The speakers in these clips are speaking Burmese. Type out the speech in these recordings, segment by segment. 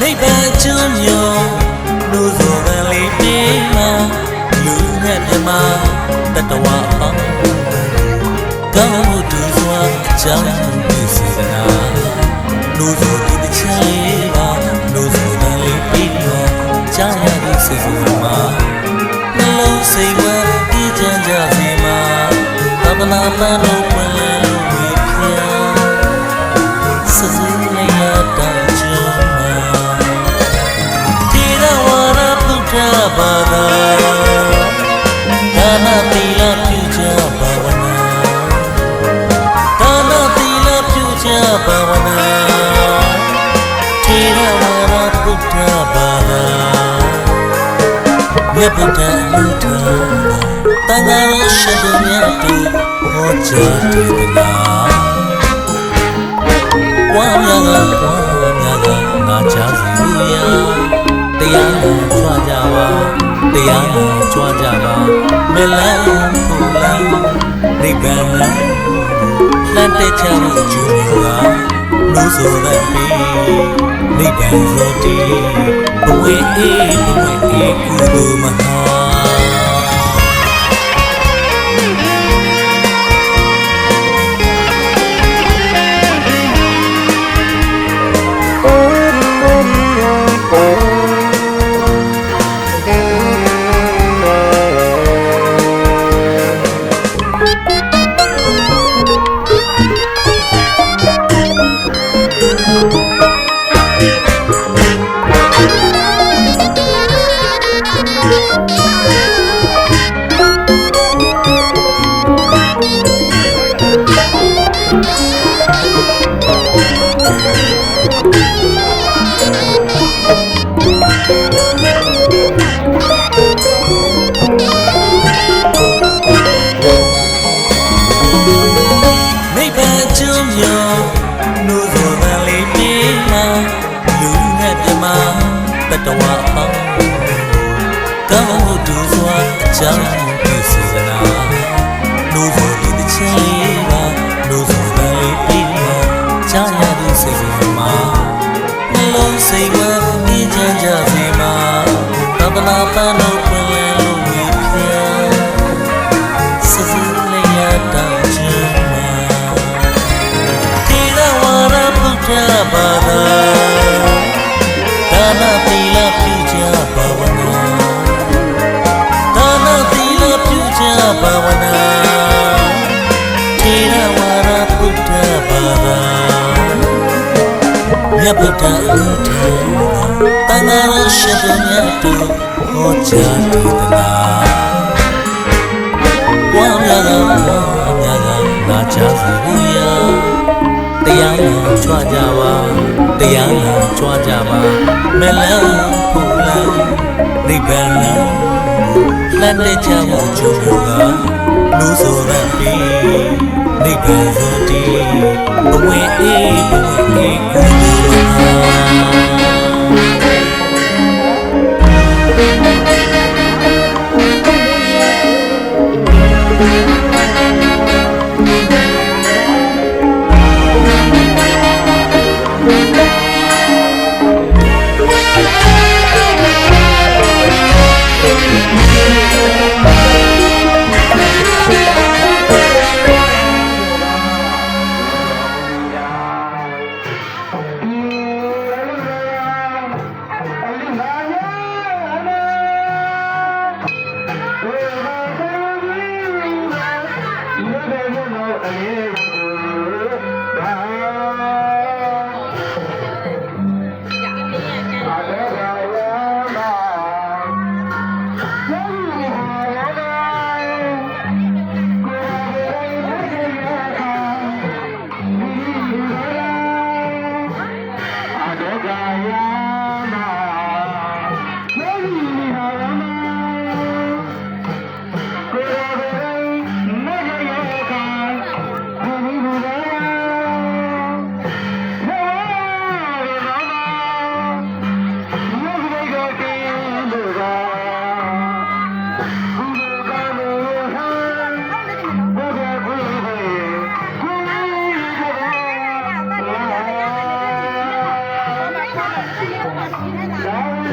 နိဗ္ဗာန်ကျွန်းမြောလူစုံကလေးပြေးမှာလူနဲ့မြမတတဝအပေါင်းကောင်းမှုတူစွာအကြောင်းပြုစေစနာလူစုံ ဘာသာဒါနသီလပြုကြဘာဝနာဒါနသီလပြုကြဘာဝနာတိရဝရပုထဘာသာမြတ်ဗုဒ္ဓလူထာတန်ခါရရှိတဲ့မြတ်တူဟောကြားတေသနာဝါများကဝါများကငါချစီလူရတရားနာကြွကြပါ တရားနာကြွကြပါမလန်းဖူလန်းနိဗ္ဗာန်လန်းလမ်းတဲ့ချမှုကျူကလူဆိုတဲ့ပြီနိဗ္ဗာန်ဆိုတီဘဝေအေးဘဝေအေးကုသိုလ်မဟာ ပုထဘာသာဒါနသီလပြုကြဘာဝနာဒါနသီလပြုကြဘာဝနာတိရဝရပုထဘာသာမြတ်ဗုဒ္ဓအမှုထေတန်ခါရရှိတဲ့မြတ်တူဟောကြားဒေသနာဝါများကဝါများကငါချစီဘူးရ တရားလာကြွကြပါတရားလာကြွကြပါမလန်းဖူလန်းနိဗ္ဗာန်လန်းလမ်းတဲ့ချမှုကျုံကလူဆိုရပြီနိဗ္ဗာန်ဆိုတီဘဝေအေးဘဝေအေးကု ခ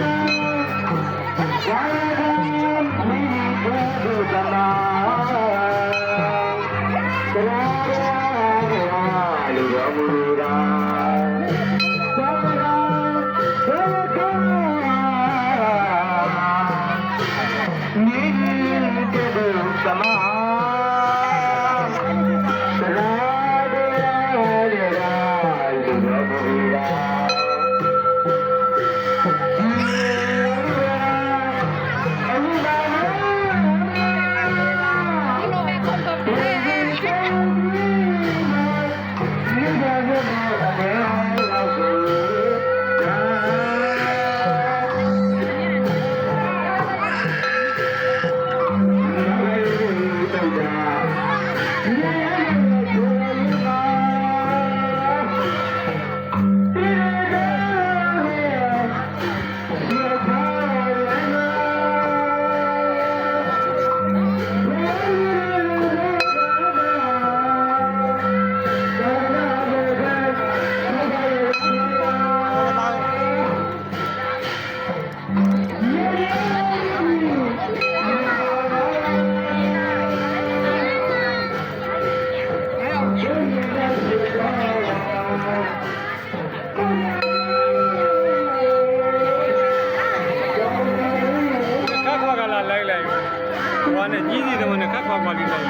ဟိုကနဲ့ကြီးစီတဲ့ဝန်နဲ့ခက်ခွာခွာလေးလိုက်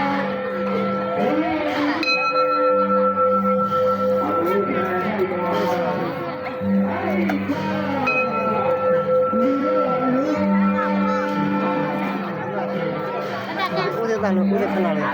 ဦးသေးတန်လို့ဦးသေးခဏလေး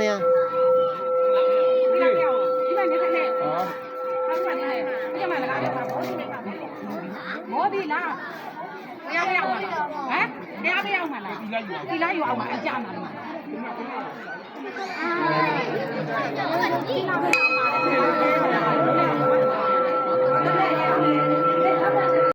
လိုက်ရောဒီလိုက်နေနေဟောဟုတ်ပါနဲ့ဒီမှာလည်းကားရပါဘောဒီနေတာမောဒီလားတရားမရောက်ပါလားဟမ်တရားမရောက်မှာလားဒီလိုက်ယူအောင်ပါအကြမှာလားအာဒီလာမ